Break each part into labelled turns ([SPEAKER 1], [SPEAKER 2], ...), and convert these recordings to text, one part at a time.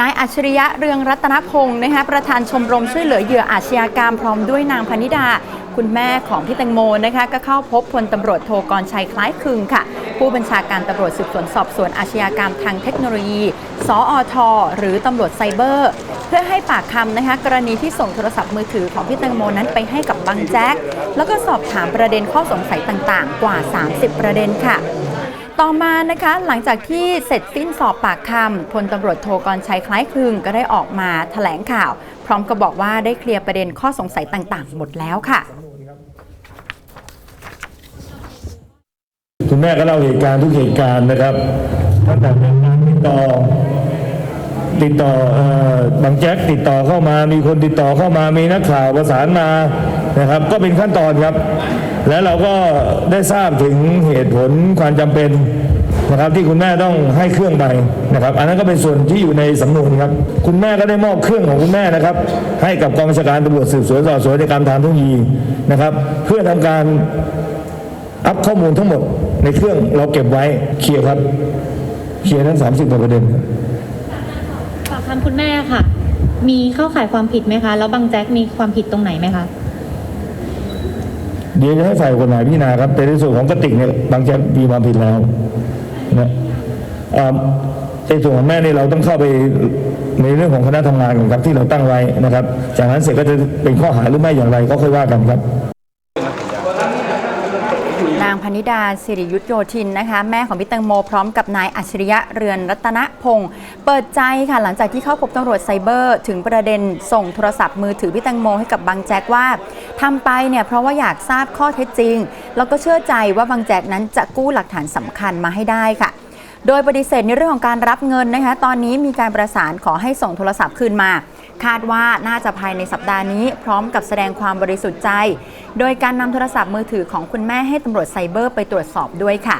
[SPEAKER 1] นายอัจฉริยะเรืองรัตนพงศ์นะคะประธานชมรมช่วยเหลือเหยื่ออาชญากรรมพร้อมด้วยนางพนิดา คุณแม่ของพี่แตงโมนะคะก็เข้าพบพลตำรวจโทกรชัยคล้ายคลึงค่ะ ผู้บัญชาการตำรวจสืบสวนสอบสวนอาชญากรรมทางเทคโนโลยี สอท หรือตำรวจไซเบอร์ เพื่อให้ปากคำนะคะกรณีที่ส่งโทรศัพท์มือถือของพี่แตงโมนั้นไปให้กับบังแจ๊กแล้วก็สอบถามประเด็นข้อสงสัยต่างๆ กว่า 30 ประเด็นค่ะ ต่อมานะคะหลังจากที่เสร็จสิ้นสอบปากคำพลตำรวจโทกรชัยคล้ายคลึงก็ได้ออกมาแถลงข่าว พร้อมกับบอกว่าได้เคลียร์ประเด็นข้อสงสัยต่างๆ หมดแล้วค่ะ
[SPEAKER 2] คุณแม่ก็เล่าเหตุการณ์ทุกเหตุการณ์นะครับตั้งแต่เป็นการติดต่อติดต่อเอ่อบางแจ็คติดต่อเข้ามา มีคนติดต่อเข้ามามีนักข่าวประสานมานะครับ ก็เป็นขั้นตอนครับ แล้วเราก็ได้ทราบถึงเหตุผลความจำเป็นนะครับ ที่คุณแม่ต้องให้เครื่องไปนะครับ อันนั้นก็เป็นส่วนที่อยู่ในสำนวนครับ คุณแม่ก็ได้มอบเครื่องของคุณแม่นะครับ ให้กับกองบัญชาการตำรวจสืบสวนสอบสวนในการทางทคโนโลยีนะครับ เพื่อทำการอัพข้อมูลทั้งหมดในเครื่องเราเก็บไว้เคลียร์ครับเคลียร์ทั้ง30กว่าประเด็น
[SPEAKER 3] ฝากคำคุณแม่ค่ะ มีเข้าข่ายความผิดไหมคะ แล้วบางแจ็คมีความผิดตรงไหนไหมคะ
[SPEAKER 2] เดี๋ยวจะให้ฝ่ายกฎหมายพิจารณาครับแต่ในส่วนของกติกเนี่ยบางแจ๊กมีความผิดแล้วนะในส่วนของแม่เนี่ยเราต้องเข้าไปในเรื่องของคณะทำงานก่อนครับที่เราตั้งไว้นะครับ จากนั้นเสร็จก็จะเป็นข้อหาหรือไม่อย่างไรก็ค่อยว่ากันครับา
[SPEAKER 1] งพนิดาสิริยุทธโยธินนะคะ แม่ของพี่แตงโมพร้อมกับนายอัจฉริยะเรือนรัตนพงศ์เปิดใจค่ะหลังจากที่เข้าพบตำรวจไซเบอร์ ถึงประเด็นส่งโทรศัพท์มือถือพี่แตงโมให้กับบังแจ็คว่าทำไปเนี่ยเพราะว่าอยากทราบข้อเท็จจริง แล้วก็เชื่อใจว่าบังแจ็คนั้นจะกู้หลักฐานสำคัญมาให้ได้ค่ะโดยปฏิเสธในเรื่องของการรับเงินนะคะ ตอนนี้มีการประสานขอให้ส่งโทรศัพท์คืนมา คาดว่าน่าจะภายในสัปดาห์นี้พร้อมกับแสดงความบริสุทธิ์ใจ โดยการนำโทรศัพท์มือถือของคุณแม่ให้ตำรวจไซเบอร์ไปตรวจสอบด้วยค่ะ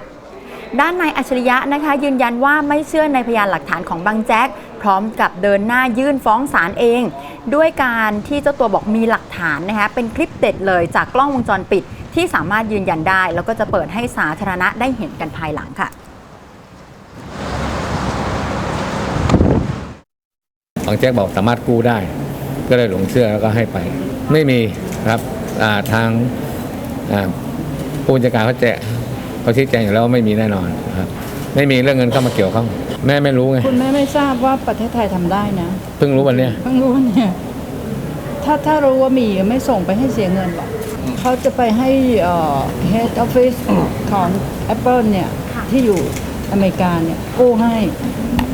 [SPEAKER 1] ด้านนายอัจฉริยะนะคะ ยืนยันว่าไม่เชื่อในพยานหลักฐานของบางแจ๊กพร้อมกับเดินหน้ายื่นฟ้องศาลเอง ด้วยการที่เจ้าตัวบอกมีหลักฐานนะคะเป็นคลิปเด็ดเลยจากกล้องวงจรปิด ที่สามารถยืนยันได้ แล้วก็จะเปิดให้สาธารณะได้เห็นกันภายหลังค่ะ
[SPEAKER 4] บางแจ็คบอกสามารถกู้ได้ ก็เลยหลงเชื่อแล้วก็ให้ไป ไม่มีครับอ่าทางอ่าผู้บัญชาการเขาแจ้งเขาชี้แจงอยู่แล้วว่าไม่มีแน่นอนครับไม่มีเรื่องเงินเข้ามาเกี่ยวข้องแม่ไม่รู้ไง
[SPEAKER 5] คุณแม่ไม่ทราบว่าประเทศไทยทำได้นะ
[SPEAKER 4] เพิ่งรู้วันเนี้ย
[SPEAKER 5] เพิ่งรู้เนี่ยถ้าถ้ารู้ว่ามีไม่ส่งไปให้เสียเงินหรอกเขาจะไปให้เอ่อ head office ของ Apple เนี่ยที่อยู่อเมริกาเนี่ยกู้ให้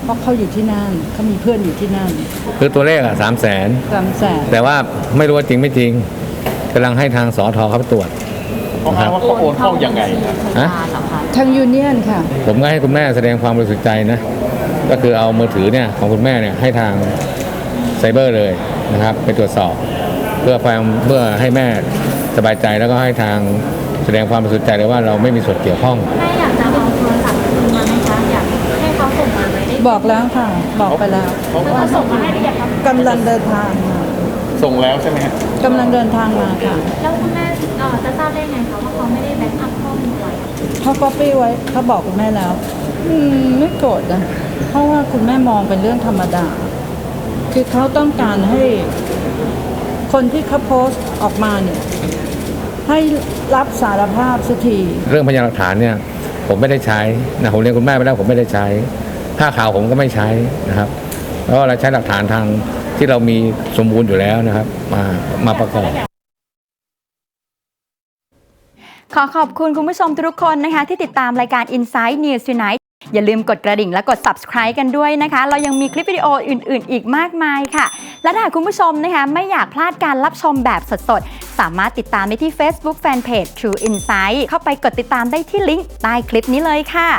[SPEAKER 5] เพราะเขาอยู่ที่นั่นเขามีเพื่อนอยู่ที่นั่น
[SPEAKER 4] คือตัวเลขอะสามแสน
[SPEAKER 5] สามแสน
[SPEAKER 4] แต่ว่าไม่รู้ว่าจริงไม่จริงกำลังให้ทางสอทอเขาไปตรวจ
[SPEAKER 6] เขาอ้างว่าเขาโอนเข้ายังไงครับ
[SPEAKER 4] ฮะ
[SPEAKER 5] ทางยูเนียนค่ะ
[SPEAKER 4] ผมก็ให้คุณแม่แสดงความบริสุทธิ์ใจนะ ก็คือเอามือถือเนี่ยของคุณแม่เนี่ยให้ทางไซเบอร์เลยนะครับ ไปตรวจสอบ เพื่อความเพื่อให้แม่สบายใจแล้วก็ให้ทางแสดงความบริสุทธิ์ใจเลยว่าเราไม่มีส่วนเกี่ยวข้อง
[SPEAKER 3] แม่อยาก
[SPEAKER 5] บอกแล้วค่ะ บอกไปแล้ว
[SPEAKER 6] เขา
[SPEAKER 3] เขาส่งมาให้หรือยังคะ
[SPEAKER 5] กำลังเดินทางมา
[SPEAKER 6] ส่งแล้วใช่ไหมฮะ
[SPEAKER 5] กำลังเดินทางมาค่ะ
[SPEAKER 3] แล้วคุณแม่เอ่อจะทราบได้ไงคะว่าเขาไม่ได้แบ็กอัพข้อมูลไว้
[SPEAKER 5] เขาก๊อปปี้ไว้เขาบอกคุณแม่แล้ว อืมไม่โกรธนะเพราะว่าคุณแม่มองเป็นเรื่องธรรมดา คือเขาต้องการให้คนที่เขาโพสต์ออกมาเนี่ย ให้รับสารภาพสักที
[SPEAKER 4] เรื่องพยานหลักฐานเนี่ย ผมไม่ได้ใช้นะผมเรียนคุณแม่ไปแล้วผมไม่ได้ใช้ ถ้าข่าวผมก็ไม่ใช้นะครับแล้วเราใช้หลักฐานทางที่เรามีสมบูรณ์อยู่แล้วนะครับ มามาประกอบ
[SPEAKER 1] ขอขอบคุณคุณผู้ชมทุกคนนะคะ ที่ติดตามรายการ Inside News Tonight อย่าลืมกดกระดิ่งและกด subscribe กันด้วยนะคะ เรายังมีคลิปวิดีโออื่น ๆ อีกมากมายค่ะ และถ้าคุณผู้ชมนะคะ ไม่อยากพลาดการรับชมแบบสด ๆ สามารถติดตามได้ที่ Facebook Fanpage True Insight เข้าไปกดติดตามได้ที่ลิงก์ใต้คลิปนี้เลยค่ะ